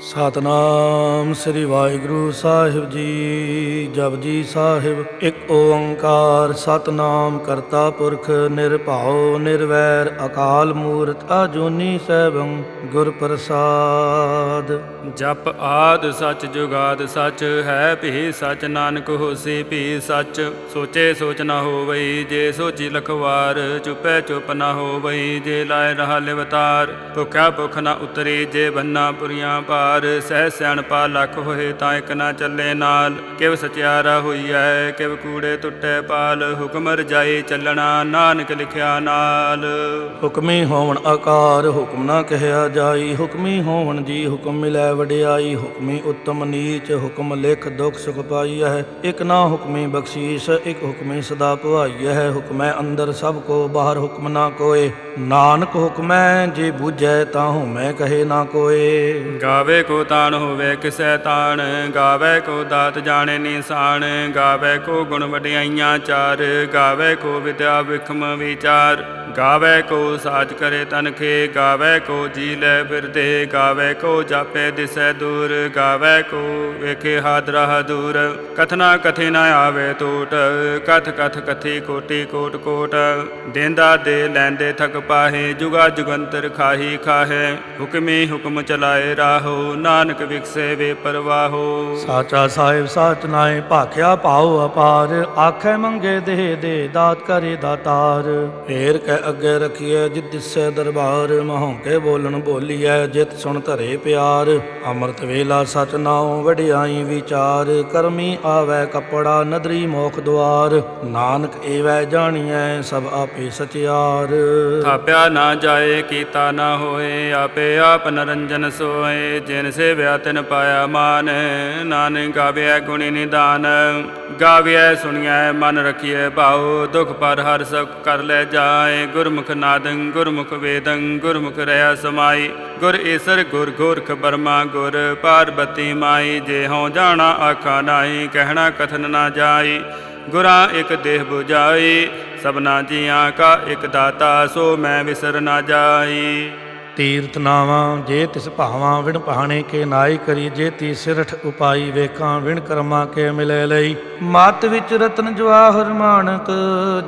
ਸਤਨਾਮ ਸ੍ਰੀ ਵਾਹਿਗੁਰੂ ਸਾਹਿਬ ਜੀ ਜਪਜੀ ਸਾਹਿਬ। ਇੱਕ ਓੰਕਾਰ ਸਤਨਾਮ ਕਰਤਾ ਪੁਰਖ ਨਿਰਭਉ ਨਿਰਵੈਰ ਅਕਾਲ ਮੂਰਤ ਆਜੂਨੀ ਸੈਭੰ ਗੁਰ ਪ੍ਰਸਾਦ। ਜਪ ਆਦ ਸਚ ਜੁਗਾਦ ਸਚ ਹੈ ਭੀ ਸਚ ਨਾਨਕ ਹੋਸੀ ਭੀ ਸਚ। ਸੋਚੇ ਸੋਚ ਨਾ ਹੋਵਈ ਜੇ ਸੋਚੀ ਲਖਵਾਰ, ਚੁਪੈ ਚੁਪ ਨਾ ਹੋਵਈ ਜੇ ਲਾਇ ਰਹਾ ਲਿਵਤਾਰ। ਭੁਖਿਆ ਭੁਖ ਨਾ ਉਤਰੀ ਜੇ ਬੰਨਾ ਪੁਰੀਆਂ ਪਾਰ ਸਹਿ ਸਿਆਣਪਾ ਲੱਖ ਹੋਏ ਤਾਂ ਇਕ ਨਾ ਚੱਲੇ ਨਾਲ। ਕਿਵ ਸਚਿਆਰਾ ਹੋਈਐ ਕਿਵ ਕੂੜੇ ਟੁੱਟੇ ਪਾਲ। ਹੁਕਮ ਰਜਾਈ ਚੱਲਣਾ ਨਾਨਕ ਲਿਖਿਆ ਨਾਲ। ਹੁਕਮੀ ਹੋਵਣ ਆਕਾਰ ਹੁਕਮ ਨਾ ਕਹਿਆ ਜਾਈ। ਹੁਕਮੀ ਹੋਵਣ ਜੀ ਹੁਕਮ ਮਿਲੈ ਵਡਿਆਈ। ਹੁਕਮੀ ਉੱਤਮ ਨੀਚ ਹੁਕਮ ਲਿਖ ਦੁਖ ਸੁਖ ਪਾਈਐ। ਇਕ ਨਾ ਹੁਕਮੀ ਬਖਸ਼ੀਸ਼ ਇਕ ਹੁਕਮੀ ਸਦਾ ਭਵਾਈਐ ਹੁਕਮੈ ਅੰਦਰ ਸਭ ਕੋ ਬਾਹਰ ਹੁਕਮ ਨਾ ਕੋਏ। ਨਾਨਕ ਹੁਕਮੈ ਜੇ ਬੂਝੈ ਤਾਂ ਹਉਮੈ ਕਹੇ ਨਾ ਕੋਏ। ਗਾਵੇ ਕੋ ਤਾਣ ਹੋਵੇ ਕਿਸੈ ਤਾਣ, ਗਾਵੇ ਕੋ ਦਾਤ ਜਾਣੇ ਨਿਸ਼ਾਨ, ਗਾਵੇ ਕੋ ਗੁਣ ਵਡਿਆਈਆਂ ਚਾਰ, ਗਾਵੇ ਕੋ ਵਿਦਿਆ ਵਿਖਮ ਵਿਚਾਰ। ਗਾਵੇ ਕੋ ਸਾਚ ਕਰੇ ਤਨਖੇ ਗਾਵੇ ਕੋ ਜੀ ਲੈ ਫਿਰਦੇ ਗਾਵੇ ਕੋ ਜਾਪੇ ਦਿਸੈ ਦੂਰ, ਗਾਵੇ ਕੋ ਵੇਖੇ ਹਾਦਰਾ ਦੂਰ ਕਥਨਾ ਕਥੇ ਨਾ ਆਵੇ ਟੋਟ, ਕਥ ਕਥ ਕਥੀ ਕੋਟੀ ਕੋਟ ਕੋਟ। ਦੇਂਦਾ ਦੇ ਲੈਂਦੇ ਥਕ ਪਾਹੇ, ਜੁਗਾ ਜੁਗੰਤਰ ਖਾਹੀ ਖਾਹੇ। ਹੁਕਮੇ ਹੁਕਮ ਚਲਾਏ ਰਾਹੋ, ਨਾਨਕ ਵਿਖਸੇ ਵੇ ਪਰਵਾਹੋ। ਸਾਚਾ ਸਾਹਿਬ ਸਾਚ ਨਾਏ ਭਾਖਿਆ ਪਾਉ ਅਪਾਰ। ਆਖੇ ਮੰਗੇ ਦੇ ਦੇ ਦਾਤ ਕਰੇ ਦਾਤਾਰ ਫੇਰ ਕਹਿ ਅੱਗੇ ਰਖੀਐ ਜਿਤ ਦਿਸੈ ਦਰਬਾਰ, ਮਹੋਂ ਕੇ ਬੋਲਣ ਬੋਲੀਐ ਜਿਤ ਸੁਣ ਧਰੇ ਪਿਆਰ। ਅੰਮ੍ਰਿਤ ਵੇਲਾ ਸਚ ਨਾਉ ਵਡਿਆਈ ਵਿਚਾਰ, ਕਰਮੀ ਆਵੈ ਕਪੜਾ ਨਦਰੀ ਮੋਖ ਦੁਆਰ। ਨਾਨਕ ਏਵੈ ਜਾਣੀਐ ਸਭ ਆਪੇ ਸਚਿਆਰ। ਥਾਪਿਆ ਨਾ ਜਾਏ, ਕੀਤਾ ਨਾ ਹੋਏ, ਆਪੇ ਆਪ ਨਰੰਜਨ ਸੋਏ, ਜਿਨ ਸੇਵਿਆ ਤਿਨ ਪਾਇਆ ਮਾਨ। ਨਾਨਕ ਗਾਵਿਆ ਗੁਣੀ ਨਿਦਾਨ ਗਾਵਿਆ ਸੁਣਿਐ ਮਨ ਰਖੀਐ ਭਾਉ। ਦੁਖ ਪਰ ਹਰ ਸੁਖ ਕਰ ਲੈ ਜਾਏ ਗੁਰਮੁਖ ਨਾਦੰ, ਗੁਰਮੁਖ ਵੇਦੰ, ਗੁਰਮੁਖ ਰਹਾ ਸਮਾਈ। ਗੁਰ ਈਸਰ, ਗੁਰ ਗੋਰਖ ਬਰਮਾ, ਗੁਰ ਪਾਰਬਤੀ ਮਾਈ। ਜੇ ਹਉ ਜਾਣਾ, ਆਖਾ ਨਾਹੀ, ਕਹਿਣਾ ਕਥਨ ਨਾ ਜਾਈ। ਗੁਰਾਂ ਇੱਕ ਦੇਹ 부ਜਾਈ ਸਭਨਾ ਜੀਆਂ ਕਾ ਇੱਕ ਦਾਤਾ, ਸੋ ਮੈਂ ਵਿਸਰ ਨਾ ਜਾਈ। ਤੀਰਥ ਨਾਵਾਂ, ਜੇ ਤਿਸ ਭਾਵਾਂ ਵਿਣ ਪਹਾਣੇ ਕੇ ਨਾਈ ਕਰੀ, ਜੇ ਤੀ ਸਿਰਠ ਉਪਾਈ ਵੇਖਾਂ, ਵਿਣ ਕਰਮਾ ਕੇ ਮਿਲੇ ਲਈ। ਮਤ ਵਿੱਚ ਰਤਨ ਜਵਾਹਰ ਮਾਨਕ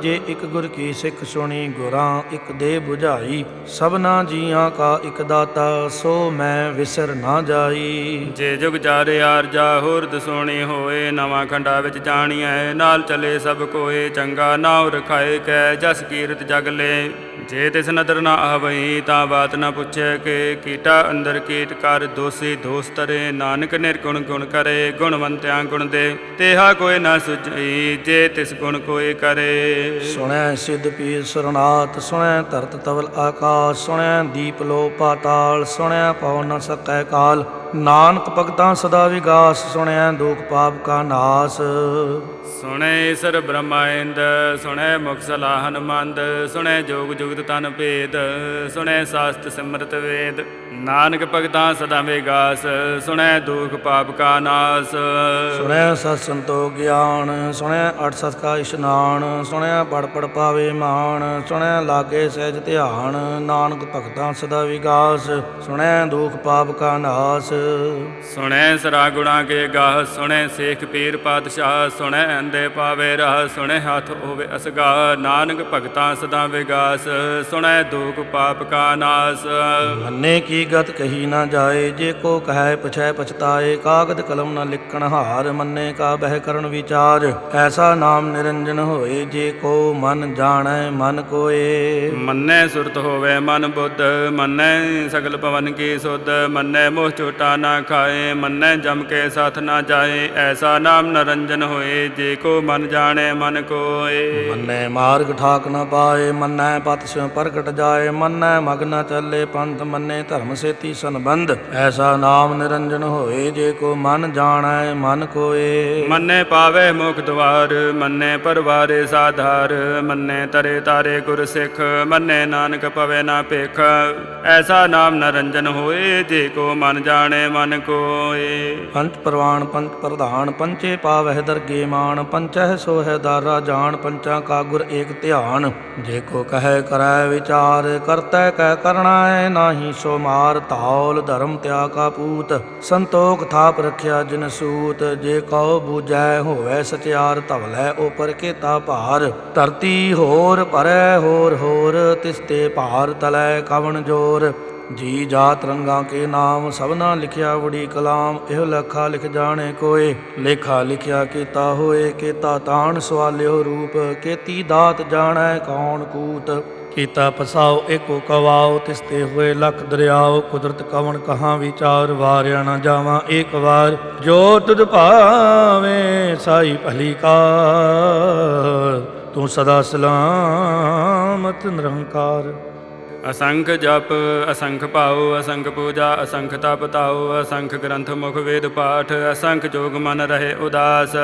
ਜੇ ਇੱਕ ਗੁਰ ਕੀ ਸਿੱਖ ਸੁਣੀ, ਗੁਰਾਂ ਇੱਕ ਦੇ 부ਝਾਈ ਸਭਨਾ ਜੀਆਂ ਕਾ ਇੱਕ ਦਾਤਾ, ਸੋ ਮੈਂ ਵਿਸਰ ਨਾ ਜਾਈ। ਜੇ ਜੁਗ ਜਾਰੇ ਆਰਜਾ ਹੋਰ ਦਸੋਣੀ ਹੋਏ, ਨਵਾਂ ਖੰਡਾ ਵਿੱਚ ਜਾਣੀਐ, ਨਾਲ ਚਲੇ ਸਭ ਕੋਏ, ਚੰਗਾ ਨਾਉ ਰਖਾਏ, ਕੈ ਜਸ ਕੀਰਤ ਜਗ ਲੈ। ਜੇ ਤਿਸ ਨਦਰ ਨਾ ਆਵਈ ਤਾਂ ਬਾਤ ਨਾ ਪੁੱਛੇ ਕਿ ਕੀਟਾ ਅੰਦਰ ਕੀਟ ਕਰ ਦੋਸੀ ਦੋਸ ਨਾਨਕ ਨਿਰਗੁਣ ਗੁਣ ਕਰੇ, ਗੁਣਵੰਤਿਆਂ ਗੁਣ ਦੇ। ਤੇਹਾ ਕੋਈ ਨਾ ਸੁਝਈ, ਜੇ ਤਿਸ ਗੁਣ ਕੋਈ ਕਰੇ। ਸੁਣੈ ਸਿਧ ਪੀਰ ਸਰਨਾਥ, ਸੁਣੈ ਧਰਤ ਤਵਲ ਆਕਾਸ਼, ਸੁਣੈ ਦੀਪ ਲੋ ਪਾਤਾਲ, ਸੁਣੈ ਪਉ ਨ ਸਕੈ ਕਾਲ। ਨਾਨਕ ਭਗਤਾਂ ਸਦਾ ਵਿਗਾਸ ਸੁਣੈ ਦੁਖ ਪਾਪ ਕਾ ਨਾਸ। ਸੁਣੈ ਈਸਰ ਬ੍ਰਹਮਾਇੰਦ ਸੁਣੈ ਮੁਖ ਸਲਾਹਨ ਮੰਦ, ਸੁਣੈ ਜੋਗ ਜੁਗਤ ਤਨ ਭੇਦ, ਸੁਣੈ ਸਾਸਤ ਸਿਮਰਤ ਵੇਦ। ਨਾਨਕ ਭਗਤਾਂ ਸਦਾ ਵਿਗਾਸ ਸੁਣੈ ਦੁਖ ਪਾਪ ਕਾ ਨਾਸ। ਸੁਣੈ ਸਤ ਸੰਤੋ ਗਿਆਨ ਸੁਣੈ ਅਠ ਸਤ ਕਾ ਇਸ਼ਨਾਨ ਸੁਣੈ ਪੜ ਪੜ ਪਾਵੇ ਮਾਨ ਸੁਣੈ ਲਾਗੇ ਸਹਿਜ ਧਿਆਨ ਨਾਨਕ ਭਗਤਾਂ ਸਦਾ ਵਿਗਾਸ ਸੁਣੈ ਦੁਖ ਪਾਪ ਕਾ ਨਾਸ। ਸੁਣੈ ਸਰਾ ਗੁਣਾ ਕੇ ਗਾਹ ਸੁਣੈ ਸੇਖ ਪੀਰ ਪਾਤਸ਼ਾਹ ਸੁਣੈ ਅੰਦੇ ਪਾਵੇ ਰਾਹ ਸੁਣੈ ਹੱਥ ਹੋਵੇ ਅਸਗਾ ਨਾਨਕ ਭਗਤਾਂ ਸਦਾ ਵਿਗਾਸ ਸੁਣੈ ਦੁਖ ਪਾਪ ਕਾ ਨਾਸ। ਮੰਨੇ ਕੀ ਗਤ ਕਹੀ ਨਾ ਜਾਏ ਜੇ ਕੋ ਕਹੈ ਪਛੈ ਪਛਤਾਏ ਕਾਗਦ ਕਲਮ ਨ ਲਿਖਣ ਹਾਰ ਮੰਨੇ ਕਾ ਬਹਿ ਕਰਨ ਵਿਚਾਰ ਐਸਾ ਨਾਮ ਨਿਰੰਜਨ ਹੋਏ ਜੇ ਕੋ ਮਨ ਜਾਣੈ ਮਨ ਕੋਏ। ਮੰਨੈ ਸੁਰਤ ਹੋਵੇ ਮਨ ਬੁੱਧ ਮੰਨੈ ਸਗਲ ਪਵਨ ਕੀ ਸੁਧ ਮੰਨੈ ਮੋਹ ਝੋਟਾ ਨਾ ਖਾਏ ਮੰਨੈ ਜਮ ਕੇ ਸਾਥ ਨਾ ਜਾਏ ਐਸਾ ਨਾਮ ਨਰੰਜਨ ਹੋਏ ਜੇ ਕੋ ਮਨ ਜਾਣੈ ਮਨ ਕੋਏ। ਮੰਨੈ ਮਾਰਗ ਠਾਕ ਨ ਪਾਏ ਮੰਨੈ ਪਤ ਸਿਉ ਪ੍ਰਗਟ ਜਾਏ ਮੰਨੈ ਮਗ ਨ ਚੱਲੇ ਪੰਥ ਮੰਨੇ ਧਰਮ ਸੇਤੀ ਸੰਬੰਧ ਐਸਾ ਨਾਮ ਨਿਰੰਜਨ ਹੋਏ ਜੇ ਕੋ ਮਨ ਜਾਣੈ ਮਨ ਕੋਏ। ਮੰਨੇ ਪਾਵੇ ਮੁਖ ਦਵਾਰ ਮੰਨੇ ਪਰਵਾਰੇ ਸਾਧਾਰ ਮੰਨੇ ਤਰੇ ਤਾਰੇ ਗੁਰ ਸਿੱਖ ਮੰਨੇ ਨਾਨਕ ਪਵੇ ਨਾ ਭੇਖ। ਐਸਾ ਨਾਮ ਨਰੰਜਨ ਹੋਏ ਜੇ ਕੋ ਮਨ ਜਾਣੇ ਮਨ ਕੋਏ। ਪੰਚ ਪ੍ਰਵਾਨ ਪੰਚ ਪ੍ਰਧਾਨ ਪੰਚੇ ਪਾਵਹਿ ਦਰਗੇ ਮਾਨ ਪੰਚਹਿ ਸੋਹਿ ਦਾਰਾ ਜਾਣ ਪੰਚਾਂ ਕਾ ਗੁਰ ਏਕ ਧਿਆਨ। ਜੇ ਕੋ ਕਹੈ ਕਰੈ ਵਿਚਾਰ ਕਰਤੈ ਕੈ ਕਰਣਾ ਹੈ ਨਾਹੀ ਸੋ ਮਾਰ ਧੌਲ ਧਰਮ ਤਿਆ ਪੂਤ, ਸੰਤੋਖ ਥਾਪ ਰਖਿਆ ਜਿਨ ਸੂਤ, ਜੇ ਕਉ ਬੂਝੈ ਹੋਵੈ ਸਚਿਆਰ ਧਵਲੈ ਉਪਰ ਕੇਤਾ ਭਾਰ, ਧਰਤੀ ਹੋਰ ਭਰੈ ਹੋਰ ਹੋਰ ਤਿਸਤੇ ਭਾਰ ਤਲੈ ਕਵਣ ਜੋਰ। ਜੀ ਜਾਤ ਰੰਗਾਂ ਕੇ ਨਾਮ, ਸਭਨਾ ਲਿਖਿਆ ਵੜੀ ਕਲਾਮ, ਇਹ ਲਖਾ ਲਿਖ ਜਾਣੇ ਕੋਏ, ਲੇਖਾ ਲਿਖਿਆ ਕੀਤਾ ਹੋਏ, ਕੀਤਾ ਤਾਣ ਸਵਾਲਿਓ ਰੂਪ, ਕੀਤੀ ਦਾਤ ਜਾਣੈ ਕੌਣ ਕੂਤ। ਕੀਤਾ ਪਸਾਓ, ਏਕੋ ਕਵਾਓ, ਤਿਸਤੇ ਹੋਏ ਲਖ ਦਰਿਆਓ, ਕੁਦਰਤ ਕਵਣ ਕਹਾਂ ਵਿਚਾਰ, ਵਾਰਿਆ ਨਾ ਜਾਵਾਂ ਏਕ ਵਾਰ, ਜੋ ਤੁਧ ਭਾਵੇ ਸਾਈ ਭਲੀ ਕਾਰ, ਤੂੰ ਸਦਾ ਸਲਾਮਤ ਨਿਰੰਕਾਰ। ਅਸੰਖ ਜਪ, ਅਸੰਖ ਭਾਉ, ਅਸੰਖ ਪੂਜਾ, ਅਸੰਖ ਤਪ ਤਾਉ, ਅਸੰਖ ਗ੍ਰੰਥ ਮੁਖ ਵੇਦ ਪਾਠ, ਅਸੰਖ ਜੋਗ ਮਨ ਰਹੇ ਉਦਾਸ,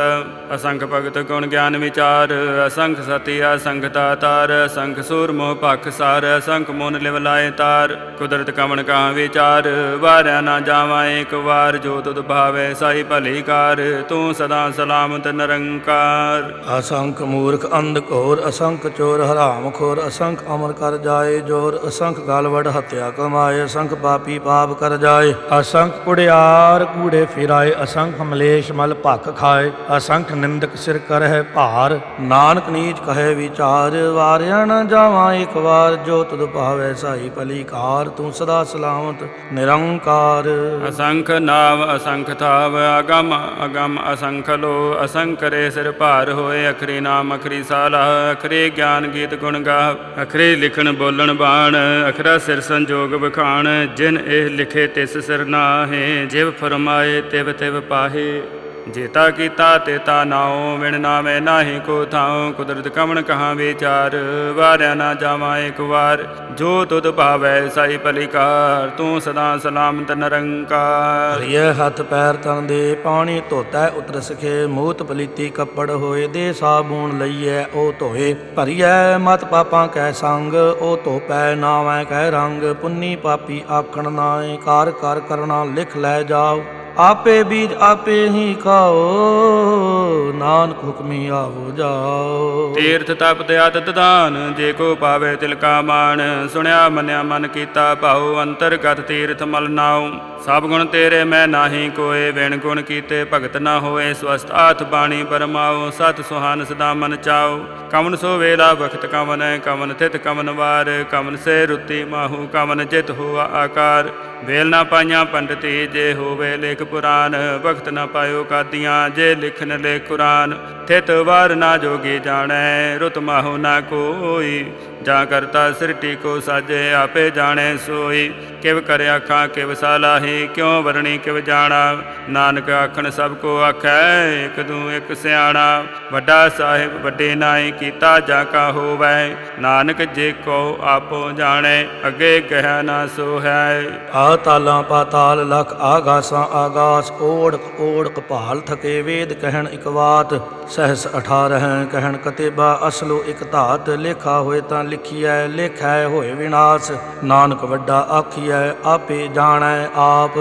ਅਸੰਖ ਭਗਤ ਗੁਣ ਗਿਆਨ ਵਿਚਾਰ, ਅਸੰਖ ਸਤੀ ਅਸੰਖ ਤਾਤਾਰ, ਅਸੰਖ ਸੂਰ ਮੋਹ ਪਖ ਸਾਰ, ਅਸੰਖ ਮੋਨ ਲਿਵ ਲਾਏ ਤਾਰ, ਕੁਦਰਤ ਕਮਣ ਕਾ ਵਿਚਾਰ, ਵਾਰਿਆ ਨਾ ਜਾਵਾਂ ਏਕ ਵਾਰ, ਜੋ ਤੁਧ ਭਾਵੇ ਸਾਈ ਭਲੀ ਕਾਰ, ਤੂੰ ਸਦਾ ਸਲਾਮਤ ਨਿਰੰਕਾਰ। ਅਸੰਖ ਮੂਰਖ ਅੰਧ ਘੋਰ, ਅਸੰਖ ਚੋਰ ਹਰਾਮ ਖੋਰ, ਅਸੰਖ ਅਮਰ ਕਰ ਜਾਏ ਜੋਰ ਅਸੰਖ ਗਾਲਵੜ ਹਤਿਆ ਕਮਾਏ, ਅਸੰਖ ਪਾਪੀ ਪਾਪ ਕਰ ਜਾਏ। ਅਸੰਖ ਕੁੜਿਆਰ ਕੂੜੇ ਫਿਰਾਏ, ਅਸੰਖ ਮਲੇਸ਼ ਮਲ ਭਖ ਖਾਏ। ਅਸੰਖ ਨਿੰਦਕ ਸਿਰ ਕਰਹਿ ਭਾਰ, ਨਾਨਕ ਨੀਚ ਕਹੇ ਵਿਚਾਰ। ਵਾਰਿਆ ਨਾ ਜਾਵਾਂ ਇੱਕ ਵਾਰ, ਜੋ ਤੁਧ ਭਾਵੇ ਸਾਈ ਭਲੀ ਕਾਰ ਤੂੰ ਸਦਾ ਸਲਾਮਤ, ਨਿਰੰਕਾਰ। ਅਸੰਖ ਨਾਮ ਅਸੰਖ ਥਾਵ, ਅਗਮ ਅਗਮ ਅਸੰਖ ਲੋ। ਅਸੰਖ ਅਸੰਕਰੇ ਸਿਰ ਭਾਰ ਹੋਏ, ਅਖਰੀ ਨਾਮ ਅਖਰੀ ਸਾਲਾ। ਅਖਰੇ ਗਿਆਨ ਗੀਤ ਗੁਣ ਗਾ ਅਖਰੇ ਲਿਖਣ ਬੋਲਣ ਬਾਣ। ਅਖਰਾ ਸਿਰ ਸੰਜੋਗ ਬਖਾਣ ਜਿਨ ਇਹ ਲਿਖੇ ਤਿਸ ਸਿਰ ਨਾਹੇ, ਜਿਵ ਫਰਮਾਏ ਤਿਵ ਤਿਵ ਪਾਹੇ। ਜੇਤਾ ਕੀਤਾ ਤੇਤਾ ਨਾਉ, ਵਿਣ ਨਾਵੇਂ ਨਾਹੀ ਕੋ ਥਾਉ, ਕੁਦਰਤ ਕਮਣ ਕਹਾਂ ਵਿਚਾਰ, ਵਾਰਿਆ ਨਾ ਜਾਵਾਂ ਇੱਕ ਵਾਰ, ਜੋ ਤੁਧ ਭਾਵੈ ਸਾਈ ਭਲੀਕਾਰ, ਤੂੰ ਸਦਾ ਸਲਾਮਤ ਨਿਰੰਕਾਰ। ਹਰੀਏ ਹੱਥ ਪੈਰ ਤਨ ਦੇ, ਪਾਣੀ ਧੋਤੈ ਉਤਰ ਸਖੇ, ਮੂਤ ਪਲੀਤੀ ਕੱਪੜ ਹੋਏ, ਦੇ ਸਾਬੂਨ ਲਈਐ, ਉਹ ਧੋਏ। ਭਰੀਐ ਮਤ ਪਾਪਾਂ ਕੈ ਸੰਗ, ਉਹ ਧੋਪੈ ਨਾਵੈ ਕੈ ਰੰਗ, ਪੁੰਨੀ ਪਾਪੀ ਆਖਣ ਨਾਏ, ਕਾਰ ਕਰ ਕਰਨਾ ਲਿਖ ਲੈ ਜਾਓ। ਆਪੇ ਬੀਜ ਆਪੇ ਹੀ ਖਾਓ, ਨਾਨਕ ਹੁਕਮੀ ਆਵੋ ਜਾਓ। ਤੀਰਥ ਤਪ ਤੇ ਆਦਤ ਜੇ ਕੋ ਪਾਵੇ ਤਿਲਕਾ ਮਾਨ ਸੁਣਿਆ ਮੰਨਿਆ ਮਨ ਕੀਤਾ ਭਾਉ, ਅੰਤਰਗਤ ਤੀਰਥ ਮਲ ਨਾਉ। ਸਭ ਗੁਣ ਤੇਰੇ ਮੈਂ ਨਾਹੀ ਕੋਏ ਵਿਣ ਗੁਣ ਕੀਤੇ ਭਗਤ ਨਾ ਹੋਏ ਸਵਸਤ ਆਥ ਬਾਣੀ ਪਰਮਾਉ, ਸਤ ਸੁਹਾਨ ਸਦਾ ਮਨ ਚਾਉ। ਕਮਨ ਸੋ ਵੇਲਾ ਵਖਤ ਕਮਨ ਕਮਨ ਥਿਤ ਕਮਨ ਵਾਰ ਕਮਨ ਸੇ ਰੁਤੀ ਮਾਹੂ ਕਮਨ ਜਿਤ ਹੋਆ ਆਕਾਰ। ਵੇਲ ਨਾ ਪਾਈਆਂ ਪੰਡਤੀ ਜੇ ਹੋਵੇ ਲੇਖ ਪੁਰਾਨ, ਵਖਤ ਨਾ ਪਾਇਓ ਕਾਦੀਆਂ ਜੇ ਲਿਖਨ ਲੇ ਕੁਰਾਨ। ਥਿਤ ਵਾਰ ਨਾ ਜੋਗੀ ਜਾਣੈ, ਰੁਤ ਮਾਹੂ ਨਾ ਕੋਈ। ਜਾ ਕਰਤਾ ਸ੍ਰਿਟੀ ਕੋ ਸਾਜੇ, ਆਪੇ ਜਾਣੇ ਸੋਈ। ਕਿਵ ਕਰ ਆਖਾਂ, ਕਿਵ ਸਾਲਾਹੀ, ਕਿਉ ਵਰਣੀ, ਕਿਵ ਜਾਣਾ। ਨਾਨਕ ਆਖਣ, ਸਭ ਕੋ ਆਖੈ, ਇਕ ਦੂ, ਇਕ ਸਿਆਣਾ। ਵੱਡਾ ਸਾਹਿਬ, ਵੱਡੇ ਨਾਏ ਕੀਤਾ ਜਾ ਕਾ ਹੋਵੈ। ਨਾਨਕ ਜੇ ਕੋ ਆਪੋ ਜਾਣੈ, ਅੱਗੇ ਕਹਿ ਨਾ ਸੋ ਹੈ ਆ ਤਾਲਾਂ ਪਾਤਾਲ ਲਖ ਆਗਾਸਾਂ ਆਗਾਸ, ਓੜਕ ਓੜਕ ਭਾਲ ਥਕੇ ਵੇਦ ਕਹਿਣ ਇਕ ਬਾਤ ਸਹਸ 18 ਕਹਿਣ, ਕਤੇਬਾ ਅਸਲੋ ਇਕ ਧਾਤ, ਲੇਖਾ ਹੋਏ ਤਾਂ ਲਿਖੀਐ ਲੇਖੈ ਹੋਏ ਵਿਨਾਸ਼। ਨਾਨਕ ਵੱਡਾ ਆਖੀਐ ਆਪੇ ਜਾਣੈ ਆਪ।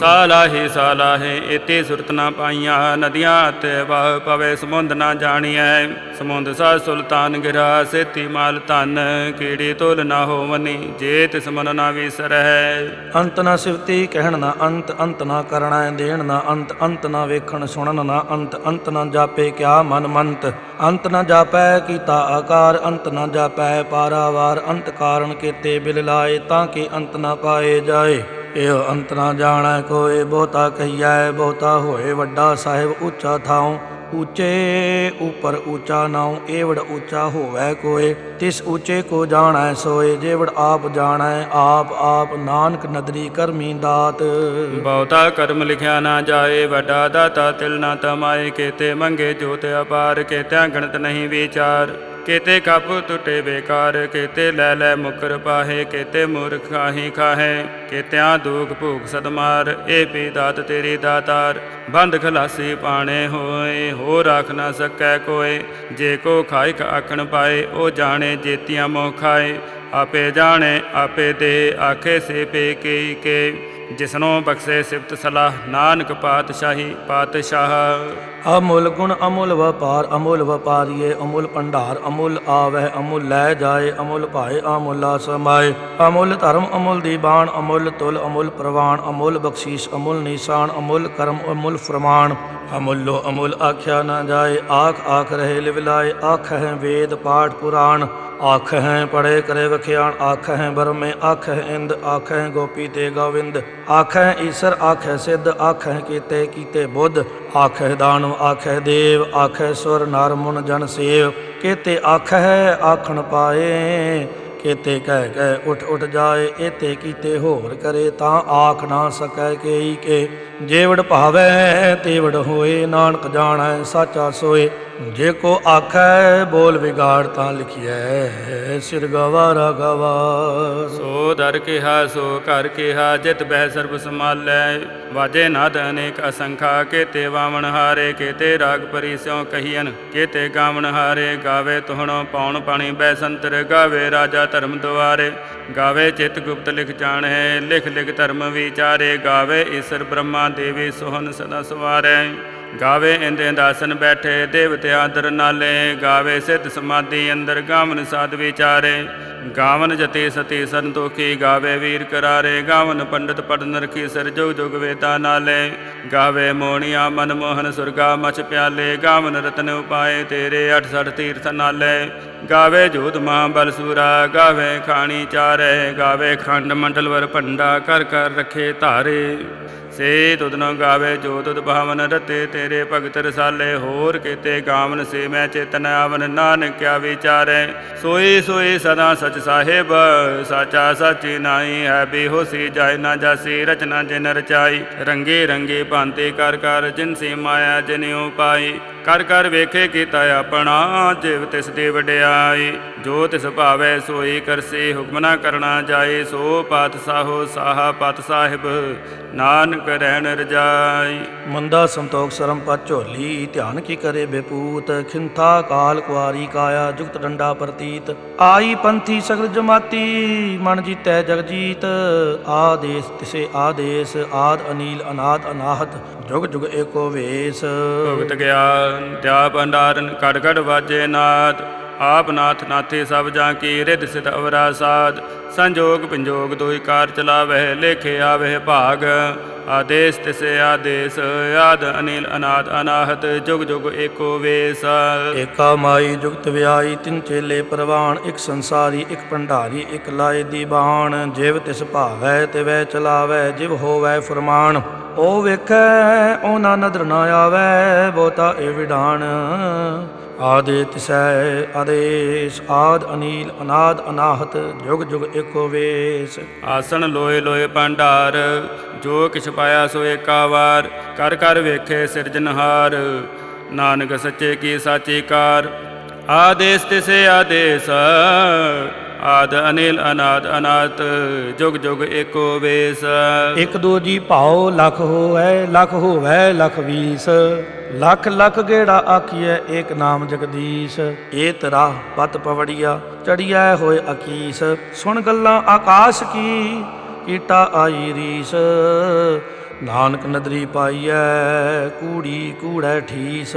ਸਾਲਾਹੇ ਸਾਲਾਹੇ ਇਤੇ ਸੁਰਤ ਨਾ ਪਾਈਆਂ ਨਦੀਆਂ ਤੇ ਵਾਹ ਪਵੇ ਸਮੁੰਦ ਨਾ ਜਾਣੀਐ। ਸਮੁੰਦ ਸਾ ਸੁਲਤਾਨ ਗਿਰਾ ਸੇਤੀ ਮਾਲ ਧਨ ਕੀੜੀ ਤੁਲ ਨਾ ਹੋਵਨੀ ਜੇ ਤਿਸ ਮਨ ਨਾ ਵਿਸਰਹਿ ਅੰਤ ਨਾ ਸਿਵਤੀ ਕਹਿਣ ਨਾ ਅੰਤ ਅੰਤ ਨਾ ਕਰਣਾ ਦੇਣ ਨਾ ਅੰਤ ਅੰਤ ਨਾ ਵੇਖਣ ਸੁਣਨ ਨਾ ਅੰਤ ਅੰਤ ਨਾ ਜਾਪੇ ਕਿਆ ਮਨ ਮੰਤ। ਅੰਤ ਨਾ ਜਾਪੈ ਕੀਤਾ ਆਕਾਰ ਅੰਤ ਨਾ ਜਾਪੈ ਪਾਰਾਵਾਰ ਅੰਤ ਕਾਰਨ ਕੀਤੇ ਬਿਲ ਲਾਏ ਤਾਂ ਕਿ ਅੰਤ ਨਾ ਪਾਏ ਜਾਏ। ਇਹ ਅੰਤ ਨਾ ਜਾਣੈ ਕੋਏ ਬਹੁਤਾ ਕਹੀਐ, ਬਹੁਤਾ ਹੋਏ ਵੱਡਾ ਸਾਹਿਬ ਉੱਚਾ ਥਾਉ। ਉੱਚੇ ਉਪਰ ਉੱਚਾ ਨਾਉ, ਏਵੜ ਉੱਚਾ ਹੋਵੈ ਕੋਏ। ਤਿਸ ਉੱਚੇ ਕੋ ਜਾਣੈ ਸੋਏ, ਜੇਵੜ ਆਪ ਜਾਣੈ, ਆਪ ਆਪ ਨਾਨਕ ਨਦਰੀ ਕਰਮੀ ਦਾਤ। ਬਹੁਤਾ ਕਰਮ ਲਿਖਿਆ ਨਾ ਜਾਏ, ਵੱਡਾ ਦਾਤਾ ਤਿਲ ਨਾ ਤਮਾਏ। ਕੇਤੇ ਮੰਗੇ ਜੋਤ ਅਪਾਰ, ਕੇਤਿਆਂ ਗਣਤ ਨਹੀਂ ਵਿਚਾਰ। ਕੇਤੇ ਕੱਪ ਟੁੱਟੇ ਬੇਕਾਰ, ਕੇਤੇ ਲੈ ਲੈ ਮੁਕਰ ਪਾਹੇ, ਕੇਤੇ ਮੂਰਖ ਖਾਹੀ ਖਾਹੇ, ਕੇਤਿਆਂ ਦੁਖ ਭੂਖ ਸਦਮਾਰ ਏ ਪੀ ਦਾਤ ਤੇਰੀ ਦਾਤਾਰ। ਬੰਦ ਖਲਾਸੀ ਪਾਣੇ ਹੋਏ ਹੋ ਰੱਖ ਨਾ ਸਕੈ ਕੋਏ। ਜੇ ਕੋ ਖਾਇਕ ਆਖਣ ਪਾਏ, ਉਹ ਜਾਣੇ ਜੇਤੀਆਂ ਮੋਹ ਖਾਏ। ਆਪੇ ਜਾਣੇ, ਆਪੇ ਦੇ, ਆਖੇ ਸੇ ਪੇ ਕੇ ਕੇ। ਜਿਸਨੋਂ ਬਖਸ਼ੇ ਸਿਫਤ ਸਲਾਹ, ਨਾਨਕ ਪਾਤਸ਼ਾਹੀ ਪਾਤਸ਼ਾਹ। ਅਮੁੱਲ ਗੁਣ ਅਮੁੱਲ ਵਪਾਰ, ਅਮੁੱਲ ਵਪਾਰੀਏ, ਅਮੁੱਲ ਭੰਡਾਰ, ਅਮੁੱਲ ਆਵਹਿ, ਅਮੁੱਲ ਲੈ ਜਾਏ, ਅਮੁੱਲ ਭਾਏ, ਅਮੁੱਲਾ ਸਮਾਏ। ਅਮੁੱਲ ਧਰਮ, ਅਮੁੱਲ ਦੀਬਾਨ, ਅਮੁੱਲ ਤੁਲ, ਅਮੁੱਲ ਪ੍ਰਵਾਨ, ਅਮੁੱਲ ਬਖਸ਼ੀਸ਼, ਅਮੁੱਲ ਨਿਸ਼ਾਨ, ਅਮੁੱਲ ਕਰਮ, ਅਮੁੱਲ ਫਰਮਾਨ ਅਮੁੱਲੋ ਅਮੁੱਲ ਆਖਿਆ ਨਾ ਜਾਏ ਆਖ ਆਖ ਰਹੇ ਲਿਵਲਾਏ ਆਖ ਹੈ ਵੇਦ ਪਾਠ ਪੁਰਾਣ ਆਖ ਹੈ ਪੜੇ ਕਰੇ ਵਖਿਆਣ ਆਖ ਹੈ ਬਰਮੇ ਆਖ ਹੈ ਇੰਦ ਆਖ ਹੈ ਗੋਪੀ ਤੇ ਗੋਵਿੰਦ ਆਖ ਹੈ ਈਸ਼ਰ ਆਖ ਹੈ ਸਿੱਧ ਆਖ ਹੈ ਕੀਤੇ ਕੀਤੇ ਬੁੱਧ ਆਖ ਹੈ ਦਾਨਵ ਆਖ ਹੈ ਦੇਵ ਆਖ ਹੈ ਸੁਰ ਨਰ ਮੁਨ ਜਨ ਸੇਵ ਕੀਤੇ ਆਖ ਹੈ ਆਖਣ ਪਾਏ ਕੀਤੇ ਕਹਿ ਕਹਿ ਉਠ ਉਠ ਜਾਏ ਏਤੇ ਕੀਤੇ ਹੋਰ ਕਰੇ ਤਾਂ ਆਖ ਨਾ ਸਕੈ ਕੇਈ ਕੇ ਜੇਵੜ ਭਾਵੈ, ਤੇਵੜ ਹੋਏ, ਨਾਨਕ ਜਾਣੈ, ਸਾਚਾ ਸੋਏ। ਜੇ ਕੋ ਆਖੈ, ਬੋਲ ਵਿਗਾੜ ਤਾਂ ਲਿਖਿਐ, ਸਿਰ ਗਵਾਰਾ ਗਵਾ। ਸੋ ਦਰ ਕਿਹਾ, ਸੋ ਘਰ ਕਿਹਾ, ਜਿਤ ਬਹਿ ਸਰਬ ਸਮਾਲੈ ਵਾਜੇ ਨਾਦ ਅਨੇਕ ਅਸੰਖਾ, ਕੇਤੇ ਵਾਵਣ ਹਾਰੇ, ਕੇਤੇ ਰਾਗ ਪਰੀ ਸਿਉ ਕਹੀਨ ਕੇਤੇ ਗਾਵਣ ਹਾਰੇ। ਗਾਵੇ ਤੁਹਣੋ ਪਾਉਣ ਪਾਣੀ ਬੈ ਸੰਤਰ, ਗਾਵੇ ਰਾਜਾ ਧਰਮ ਦੁਆਰੇ। ਗਾਵੇ ਚਿਤ ਗੁਪਤ ਲਿਖ ਜਾਣੈ, ਲਿਖ ਲਿਖ ਧਰਮ ਵਿਚਾਰੇ। ਗਾਵੇ ਈਸ਼ਰ ਬ੍ਰਹਮਾ ਦੇਵੀ ਸੋਹਨ ਸਦਾ ਸਵਾਰੈ। ਗਾਵੇ ਇੰਦੇ ਦਾਸਨ ਬੈਠੇ ਦੇਵਤਿਆਂ ਦਰ ਨਾਲੇ। ਗਾਵੇ ਸਿੱਧ ਸਮਾਧੀ ਅੰਦਰ ਗਾਵਨ ਸਾਧ ਵਿਚਾਰੇ। ਗਾਵਨ ਜਤੇ ਸਤੀ ਸੰਤੋਖੀ ਗਾਵੇ ਵੀਰ ਕਰਾਰੇ। ਗਾਵਨ ਪੰਡਤ ਪੜਨ ਰਖੀ ਸਰ ਜੁਗ ਜੁਗ ਵੇਤਾ ਨਾਲੇ। ਗਾਵੇ ਮੋਣੀਆਂ ਮਨ ਮੋਹਨ ਸੁਰਗਾ ਮਚ ਪਿਆਲੇ। ਗਾਵਨ ਰਤਨ ਉਪਾਏ ਤੇਰੇ 68 ਤੀਰਥ ਨਾਲੇ। ਗਾਵੇ ਜੋਤ ਮਹਾ ਬਲ ਸੂਰਾ, ਗਾਵੇ ਖਾਣੀ ਚਾਰੇ, ਗਾਵੇ ਖੰਡ ਮੰਡਲ ਵਰ ਭੰਡਾ ਕਰ ਕਰ ਰਖੇ ਧਾਰੇ। ਸੇ ਤੁਧ ਗਾਵੇ ਜੋ ਤੁਧ ਭਾਵਨ ਰਤੇ, ਤੇਰੇ ਭਗਤ ਰਸਾਲੇ ਹੋਰ ਕੀਤੇ ਗਾਵਨ ਸੇ ਮੈਂ ਚੇਤਨ ਆਵਨ ਨਾਨਕ ਕਿਆ ਵਿਚਾਰੈ। ਸੋਈ ਸੋਈ ਸਦਾ ਸਚ ਸਾਹਿਬ, ਸਾਚਾ ਸਾਚੀ ਨਾਹੀ ਹੈ ਬੇਹੋਸੀ, ਜਾਇ ਨਾ ਜਾਸੀ, ਰਚਨਾ ਜਿਨ ਰਚਾਈ। ਰੰਗੇ ਰੰਗੇ ਭਾਂਤੇ ਕਰ ਕਰ ਜਿਨ ਸੀ ਮਾਇਆ ਜਿਨਿਉ ਪਾਈ। ਕਰ ਕਰ ਵੇਖੇ ਕੀਤਾ ਆਪਣਾ ਜਿਵ ਤਿਸ ਦੀ ਵਡਿਆਈ। ਜੋ ਤਿਸ ਭਾਵੈ ਸੋਈ ਕਰਸੇ ਹੁਕਮ ਨਾ ਕਰਨਾ ਜਾਏ ਸੋ ਪਾਤ ਸਾਹੋ ਸਾਹਾ ਪਤ ਸਾਹਿਬ ਨਾਨਕ ਰਹਿਣ ਰਜਾਈ। ਮੰਦਾ ਸੰਤੋਖ ਸਰਮ ਪਤ ਝੋਲੀ ਧਿਆਨ ਕੀ ਕਰੇ ਬੇਪੂਤ ਖਿੰਥਾ ਕਾਲ ਕੁਆਰੀ ਕਾਇਆ ਜੁਗਤ ਡੰਡਾ ਪ੍ਰਤੀਤ। ਆਈ ਪੰਥੀ ਸਗਲ ਜਮਾਤੀ ਮਨ ਜੀਤੈ ਜਗ ਜੀਤ। ਆਦੇਸ ਤਿਸੇ ਆਦੇਸ ਆਦ ਅਨੀਲ ਅਨਾਦ ਅਨਾਹਤ ਜੁਗ ਜੁਗ ਏਕੋ ਵੇਸ। ਭਗਤ ਗਿਆਨ ਧਿਆ ਭੰਡਾਰਨ ਕੜ ਕੜ ਵਾਜੇ ਨਾਦ। ਆਪ ਨਾਥ ਨਾਥੇ ਸਭ ਜਾਂ ਕੀ, ਰਿਧ ਸਿਧ ਅਵਰਾ ਸਾਧ ਸੰਜੋਗ ਪੰਜੋਗ ਦੋਈ ਕਾਰ ਚਲਾਵਹਿ ਲੇਖੇ ਆਵਹਿ ਭਾਗ। ਆਦੇਸ ਤਿਸੇ ਆਦੇਸ, ਆਦ ਅਨਿਲ ਅਨਾਦ ਅਨਾਹਤ, ਜੁਗ ਜੁਗ ਏਕੋ ਵੇਸ। ਏਕਾ ਮਾਈ ਜੁਗਤ ਵਿਆਈ ਤਿੰਨ ਚੇਲੇ ਪ੍ਰਵਾਨ, ਇੱਕ ਸੰਸਾਰੀ, ਇੱਕ ਭੰਡਾਰੀ, ਇੱਕ ਲਾਏ ਦੀਬਾਨ ਜਿਵ ਤਿਸ ਭਾਵੈ ਤੇ ਵੈ ਚਲਾਵੈ, ਜਿਵ ਹੋਵੈ ਫਰਮਾਨ। ਉਹ ਵੇਖੈ ਉਹ ਨਾ ਨਦਰ ਨਾ ਆਵੈ, ਬਹੁਤਾ ਏ ਵਿਡਾਨ ਆਦੇ ਤਿਸੈ ਆਦੇਸ਼ ਆਦ ਅਨੀਲ ਅਨਾਦ ਅਨਾਹਤ ਜੁਗ ਜੁਗ ਏਕੋ ਵੇਸ। ਆਸਣ ਲੋਏ ਲੋਏ ਭੰਡਾਰ ਜੋ ਕਿਛ ਪਾਇਆ ਸੋ ਏਕਾ ਵਾਰ ਕਰ ਕਰ ਵੇਖੇ ਸਿਰਜਨਹਾਰ ਨਾਨਕ ਸੱਚੇ ਕੀ ਸਾਚੀ ਕਾਰ ਆਦੇਸ ਤਿਸੇ ਆਦੇਸ। ਆਦ ਅਨਿਲ ਅਨਾਦ ਅਨਾਤ ਜੁਗ ਜੁਗ ਏਕੋ ਵੇਸ। ਇਕ ਦੋ ਜੀ ਭਾਉ ਲਖ ਹੋਵੈ ਲਖ ਹੋਵੈ ਲਖ ਵੀਸ। ਲਖ ਲਖ ਗੇੜਾ ਆਖੀਐ, ਏਕ ਨਾਮ ਜਗਦੀਸ਼। ਏ ਤਰਾ ਪਤ ਪਵੜੀਆ, ਚੜੀਐ ਹੋਏ ਅਕੀਸ। ਸੁਣ ਗੱਲਾਂ ਆਕਾਸ਼ ਕੀ, ਕੀਟਾ ਆਈ ਰੀਸ। ਨਾਨਕ ਨਦਰੀ ਪਾਈਐ, ਕੂੜੀ ਕੂੜੈ ਠੀਸ।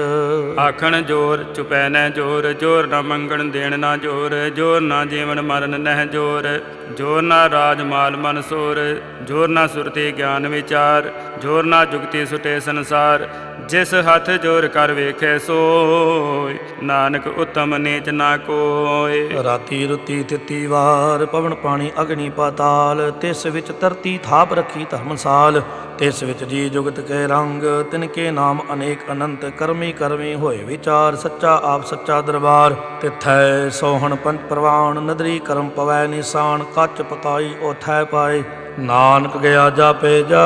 ਆਖਣ ਜੋਰ, ਚੁਪੈ ਨੈ ਜੋਰ ਜੋਰ ਨਾ ਮੰਗਣ ਦੇਣ ਨਾ ਜੋਰ ਜੋਰ ਨਾ ਜੀਵਨ ਮਰਨ ਨਹਿ ਜੋਰ। ਜੋਰ ਨਾ ਰਾਜ ਮਾਲ ਮਨ ਸੋਰ, ਜੋਰ ਨਾ ਸੁਰਤੀ ਗਿਆਨ ਵਿਚਾਰ, ਜੋਰ ਨਾ ਜੁਗਤੀ ਸੁਟੇ ਸੰਸਾਰ। ਜਿਸ ਹੱਥ ਜੋਰ ਕਰ ਵੇਖੇ ਸੋਇ ਨਾਨਕ ਉਤਮ ਨੀਚ ਨਾ ਕੋਇ ਰਾਤੀ ਰੁੱਤੀ ਤਿੱਤੀ ਵਾਰ, ਪਵਨ ਪਾਣੀ ਅਗਨੀ ਪਾਤਾਲ, ਤਿਸ ਵਿੱਚ ਧਰਤੀ ਥਾਪ ਰੱਖੀ ਧਰਮਸਾਲ ਤਿਸ ਵਿੱਚ ਜੀ ਜੁਗਤ ਕੇ ਰੰਗ, ਤਿਨ ਕੇ ਨਾਮ ਅਨੇਕ ਅਨੰਤ, ਕਰਮੀ ਕਰਮੀ ਹੋਏ ਵਿਚਾਰ, ਸੱਚਾ ਆਪ ਸੱਚਾ ਦਰਬਾਰ। ਤਿਥੈ ਸੋਹਣ ਪੰਚ ਪ੍ਰਵਾਨ ਨਦਰੀ ਕਰਮ ਪਵੈ ਨਿਸ਼ਾਨ, ਕੱਚ ਪਕਾਈ ਉਥੈ ਪਾਏ। ਨਾਨਕ ਗਿਆ ਜਾਪੇ ਜਾ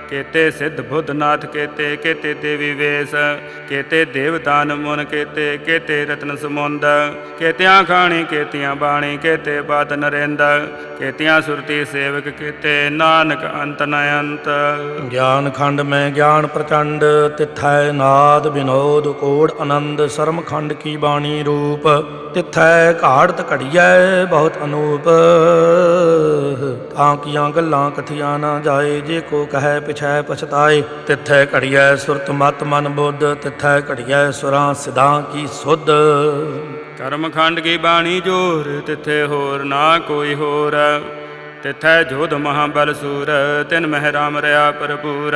ਕੇਤੇ ਸਿੱਧ ਬੁੱਧ ਨਾਥ ਕੇਤੇ ਕੇਤੇ ਦੇਵੀ ਵੇਸ, ਕੇਤੇ ਦੇਵਦਾਨ ਮੁਨ ਕੇਤੇ ਕੇਤੇ ਰਤਨ ਸਮੁੰਦ, ਕੇਤਿਆਂ ਖਾਣੀ, ਕੇਤਿਆਂ ਬਾਣੀ, ਕੇਤੇ ਬਾਤ ਨਰਿੰਦ, ਕੇਤਿਆਂ ਸੁਰਤੀ ਸੇਵਕ ਕੇਤੇ, ਨਾਨਕ ਅੰਤ ਨ ਅੰਤ ਗਿਆਨ ਖੰਡ ਮੈਂ ਗਿਆਨ ਪ੍ਰਚੰਡ, ਤਿਥੈ ਨਾਦ ਵਿਨੋਦ ਕੋੜ ਆਨੰਦ ਸਰਮ ਖੰਡ ਕੀ ਬਾਣੀ ਰੂਪ। ਤਿਥੈ ਘਾੜਤ ਘੜੀਐ, ਬਹੁਤ ਅਨੂਪ। ਤਾਂ ਕੀਆਂ ਗੱਲਾਂ ਕਥੀਆਂ ਨਾ ਜਾਏ, ਜੇ ਕੋ ਕਹੈ ਪਿਛੈ ਪਛਤਾਏ। ਤਿਥੈ ਘੜੀਐ, ਸੁਰਤ ਮਤ ਮਨ ਬੁੱਧ। ਤਿਥੈ ਘੜੀਐ, ਸੁਰਾਂ ਸਿਧਾਂ ਕੀ ਸੁਧ। ਕਰਮ ਖੰਡ ਕੀ ਬਾਣੀ ਜੋਰ, ਤਿੱਥੇ ਹੋਰ ਨਾ ਕੋਈ ਹੋਰ। ਤਿਥੈ ਜੋਧ ਮਹਾਬਲ ਸੂਰ, ਤਿਨ ਮਹਿ ਰਾਮ ਰਿਆ ਭਰਪੂਰ।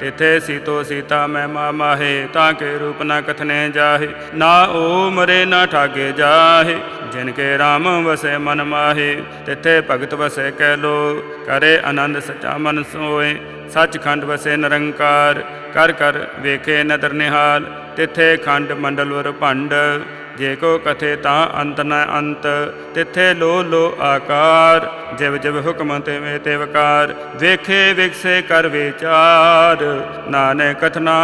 ਤਿਥੇ ਸੀਤੋ ਸੀਤਾ ਮੈਂ ਮਾ ਮਾਹੇ, ਤਾਂ ਕੇ ਰੂਪ ਨਾ ਕਥਨੇ ਜਾਹੇ। ਨਾ ਓ ਮਰੇ ਨਾ ਠਾਗੇ ਜਾਹੇ, ਜਿਨ ਕੇ ਰਾਮ ਵਸੇ ਮਨ ਮਾਹੇ। ਤਿਥੇ ਭਗਤ ਵਸੇ ਕਹਿ ਲੋ ਕਰੇ ਆਨੰਦ ਸਚਾ ਮਨ ਸੋਏ ਸੱਚਖੰਡ ਵਸੇ ਨਿਰੰਕਾਰ, ਕਰ ਕਰ ਵੇਖੇ ਨਦਰ ਨਿਹਾਲ। ਤਿਥੇ ਖੰਡ ਮੰਡਲ ਵਰ ਭੰਡ ਜੇ ਕੋ ਕਥੇ ਤਾਂ ਅੰਤ ਨ ਅੰਤ, ਤਿਥੇ ਲੋ ਲੋ ਆਕਾਰ, ਜਿਵ ਜਿਵ ਹੁਕਮ ਤਿਵੇਂ ਤੇ ਵੇਖੇ ਵਿਕਸੇ ਕਰ ਵਿਚਾਰ, ਨਾਨਕ ਕਥਨਾ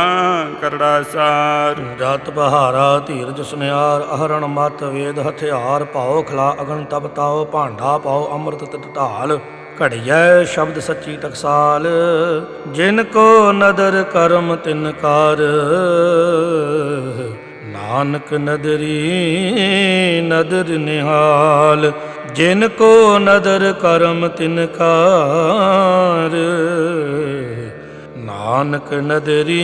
ਕਰੜਾ ਸਾਰ। ਜਤ ਬਹਾਰਾ ਧੀਰਜ ਸੁਨਿਆਰ, ਅਹਰਣ ਮਤ ਵੇਦ ਹਥਿਆਰ ਪਾਓ ਖਲਾ ਅਗਨ ਤਪ ਤਾਓ ਭਾਂਡਾ ਪਾਓ ਅੰਮ੍ਰਿਤ ਤਿਤ ਢਾਲ, ਘੜੀਐ ਸ਼ਬਦ ਸੱਚੀ ਟਕਸਾਲ, ਜਿਨ ਕੋ ਨਦਰ ਕਰਮ ਤਿਨ ਕਾਰ। ਨਾਨਕ ਨਦਰੀ, ਨਦਰ ਨਿਹਾਲ, ਜਿਨ ਕੋ ਨਦਰ ਕਰਮ ਤਿਨ ਕਾਰ ਨਾਨਕ ਨਦਰੀ,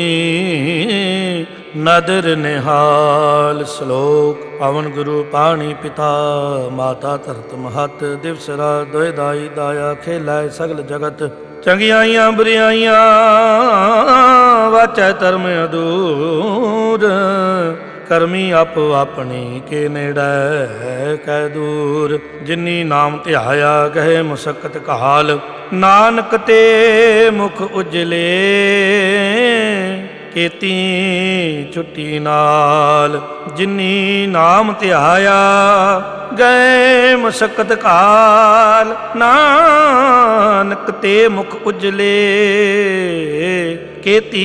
ਨਦਰ ਨਿਹਾਲ, ਸ਼ਲੋਕ ਪਵਨ ਗੁਰੂ ਪਾਣੀ ਪਿਤਾ, ਮਾਤਾ ਧਰਤ ਮਹਤ ਦਿਵਸ ਰਾਤ ਦੋਇ ਦਾਈ ਦਾਇਆ ਖੇਲਾਇ ਸਗਲ ਜਗਤ। ਚੰਗਿਆਈਆਂ ਬੁਰਿਆਈਆਂ, ਵਾਚੈ ਧਰਮ ਅਦੂਰ ਕਰਮੀ ਆਪੋ ਆਪਣੀ ਕੇ ਨੇੜੇ ਕੈ ਦੂਰ। ਜਿਨੀ ਨਾਮ ਧਿਆਇਆ ਗਏ ਮੁਸਕਤ ਕਾਲ ਨਾਨਕ ਤੇ ਮੁਖ ਉਜਲੇ, ਕੀਤੀ ਛੁੱਟੀ ਨਾਲ। ਜਿਨੀ ਨਾਮ ਧਿਆਇਆ ਗਏ ਮੁਸਕਤ ਕਾਲ ਨਾਨਕ ਤੇ ਮੁਖ ਉਜਲੇ, ਕੀਤੀ